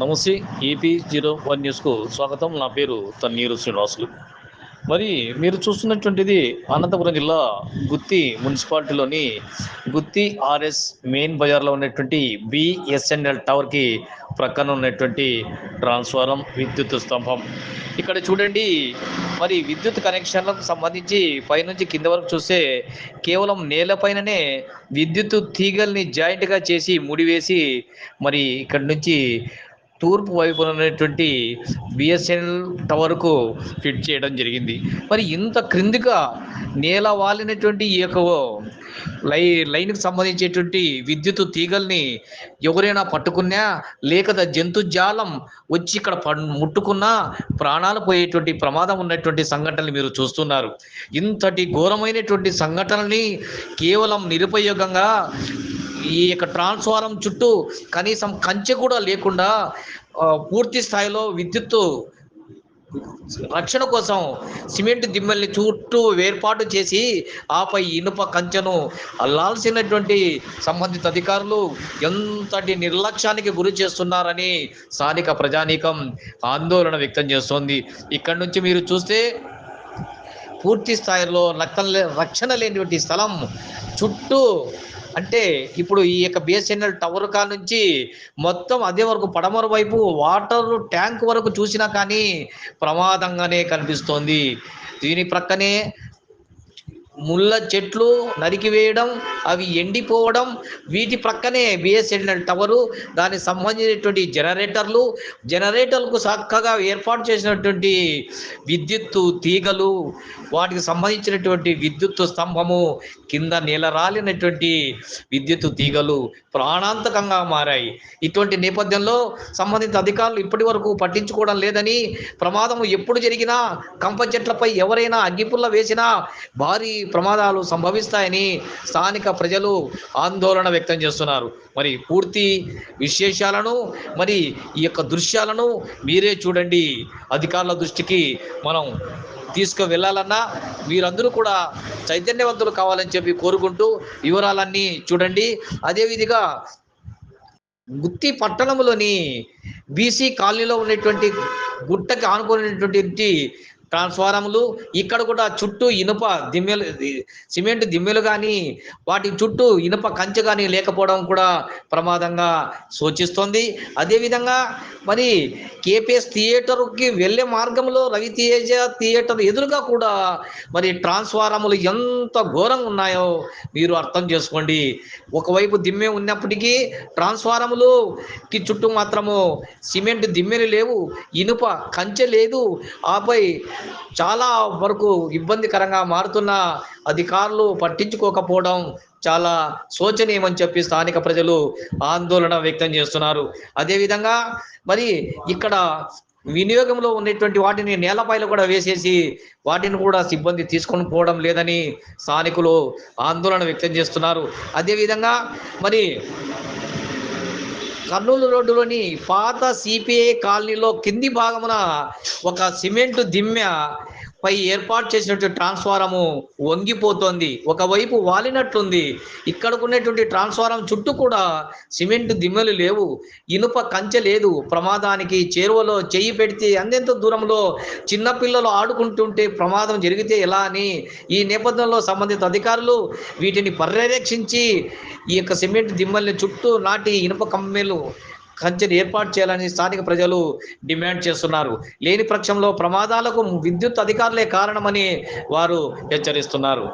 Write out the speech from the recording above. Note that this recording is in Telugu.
నమస్తే ఏపీ జీరో వన్ న్యూస్కు స్వాగతం. నా పేరు తన్నీరు శ్రీనివాసులు. మరి మీరు చూస్తున్నటువంటిది అనంతపురం జిల్లా గుత్తి మున్సిపాలిటీలోని గుత్తి ఆర్ఎస్ మెయిన్ బజార్లో ఉన్నటువంటి బిఎస్ఎన్ఎల్ టవర్కి ప్రక్కన ఉన్నటువంటి ట్రాన్స్ఫారం విద్యుత్ స్తంభం. ఇక్కడ చూడండి మరి విద్యుత్ కనెక్షన్లకు సంబంధించి పైనుంచి కింద వరకు చూస్తే కేవలం నేలపైననే విద్యుత్ తీగల్ని జాయింట్గా చేసి ముడివేసి మరి ఇక్కడి నుంచి తూర్పు వైపున ఉన్నటువంటి బిఎస్ఎన్ఎల్ టవర్కు ఫిట్ చేయడం జరిగింది. మరి ఇంత క్రిందిగా నేల వాలినటువంటి ఈ యొక్క లై లైన్కి సంబంధించేటువంటి విద్యుత్ తీగల్ని ఎవరైనా పట్టుకున్నా లేక జంతుజాలం వచ్చి ఇక్కడ ప ముట్టుకున్నా ప్రాణాలు పోయేటువంటి ప్రమాదం ఉన్నటువంటి సంఘటనలు మీరు చూస్తున్నారు. ఇంతటి ఘోరమైనటువంటి సంఘటనల్ని కేవలం నిరుపయోగంగా ఈ యొక్క ట్రాన్స్ఫారం చుట్టూ కనీసం కంచె కూడా లేకుండా పూర్తి స్థాయిలో విద్యుత్తు రక్షణ కోసం సిమెంట్ దిమ్మల్ని చుట్టూ వేర్పాటు చేసి ఆపై ఇనుప కంచెను అల్లాల్సినటువంటి సంబంధిత అధికారులు ఎంతటి నిర్లక్ష్యానికి గురి చేస్తున్నారని స్థానిక ప్రజానీకం ఆందోళన వ్యక్తం చేస్తోంది. ఇక్కడి నుంచి మీరు చూస్తే పూర్తి స్థాయిలో రక్షణ రక్షణ లేనిటువంటి స్థలం చుట్టూ అంటే ఇప్పుడు ఈ యొక్క బిఎస్ఎన్ఎల్ టవర్ కా నుంచి మొత్తం అదే వరకు పడమర వైపు వాటర్ ట్యాంక్ వరకు చూసినా కానీ ప్రమాదంగానే కనిపిస్తోంది. దీని ప్రక్కనే ముళ్ళ చెట్లు నరికివేయడం అవి ఎండిపోవడం వీటి ప్రక్కనే బిఎస్ఎన్ఎల్ టవరు దానికి సంబంధించినటువంటి జనరేటర్లు జనరేటర్లకు చక్కగా ఏర్పాటు చేసినటువంటి విద్యుత్తు తీగలు వాటికి సంబంధించినటువంటి విద్యుత్తు స్తంభము కింద నేలరాలినటువంటి విద్యుత్తు తీగలు ప్రాణాంతకంగా మారాయి. ఇటువంటి నేపథ్యంలో సంబంధిత అధికారులు ఇప్పటి వరకు పట్టించుకోవడం లేదని ప్రమాదం ఎప్పుడు జరిగినా కంప చెట్లపై ఎవరైనా అగ్గిపుల్ల వేసినా భారీ ప్రమాదాలు సంభవిస్తాయని స్థానిక ప్రజలు ఆందోళన వ్యక్తం చేస్తున్నారు. మరి పూర్తి విశేషాలను మరి ఈ యొక్క దృశ్యాలను మీరే చూడండి. అధికారుల దృష్టికి మనం తీసుకు వెళ్ళాలన్నా మీరందరూ కూడా చైతన్యవంతులు కావాలని చెప్పి కోరుకుంటూ వివరాలన్నీ చూడండి. అదేవిధంగా గుత్తి పట్టణంలోని బీసీ కాలనీలో ఉన్నటువంటి గుట్టకి ఆనుకున్నటువంటి ట్రాన్స్ఫారములు ఇక్కడ కూడా చుట్టూ ఇనుప దిమ్మెలు సిమెంట్ దిమ్మెలు కానీ వాటి చుట్టూ ఇనుప కంచె కానీ లేకపోవడం కూడా ప్రమాదంగా సూచిస్తుంది. అదేవిధంగా మరి కేపీఎస్ థియేటర్కి వెళ్ళే మార్గంలో రవి తేజ థియేటర్ ఎదురుగా కూడా మరి ట్రాన్స్ఫారములు ఎంత ఘోరంగా ఉన్నాయో మీరు అర్థం చేసుకోండి. ఒకవైపు దిమ్మె ఉన్నప్పటికీ ట్రాన్స్ఫారములు కి చుట్టూ మాత్రము సిమెంట్ దిమ్మెలు లేవు ఇనుప కంచె లేదు. ఆపై చాలా వరకు ఇబ్బందికరంగా మారుతున్న అధికారులు పట్టించుకోకపోవడం చాలా శోచనీయమని చెప్పి స్థానిక ప్రజలు ఆందోళన వ్యక్తం చేస్తున్నారు. అదేవిధంగా మరి ఇక్కడ వినియోగంలో ఉన్నటువంటి వాటిని నేలపైలు కూడా వేసేసి వాటిని కూడా సిబ్బంది తీసుకొని పోవడం లేదని స్థానికులు ఆందోళన వ్యక్తం చేస్తున్నారు. అదేవిధంగా మరి కర్నూలు రోడ్డులోని పాత సిపిఐ కాలనీలో కింది భాగమున ఒక సిమెంట్ దిమ్మె పై ఏర్పాటు చేసినటువంటి ట్రాన్స్ఫారము వంగిపోతోంది. ఒకవైపు వాలినట్లుంది. ఇక్కడకున్నటువంటి ట్రాన్స్ఫారం చుట్టూ కూడా సిమెంట్ దిమ్మలు లేవు. ఇనుప కంచె లేదు. ప్రమాదానికి చేరువలో చెయ్యి పెడితే అంతెంత దూరంలో చిన్నపిల్లలు ఆడుకుంటుంటే ప్రమాదం జరిగితే ఎలా అని ఈ నేపథ్యంలో సంబంధిత అధికారులు వీటిని పర్యవేక్షించి ఈ యొక్క సిమెంట్ దిమ్మల్ని చుట్టూ నాటి ఇనుప కమ్మెలు కంచెను ఏర్పాటు చేయాలని స్థానిక ప్రజలు డిమాండ్ చేస్తున్నారు. లేని పక్షంలో ప్రమాదాలకు విద్యుత్ అధికారులే కారణమని వారు హెచ్చరిస్తున్నారు.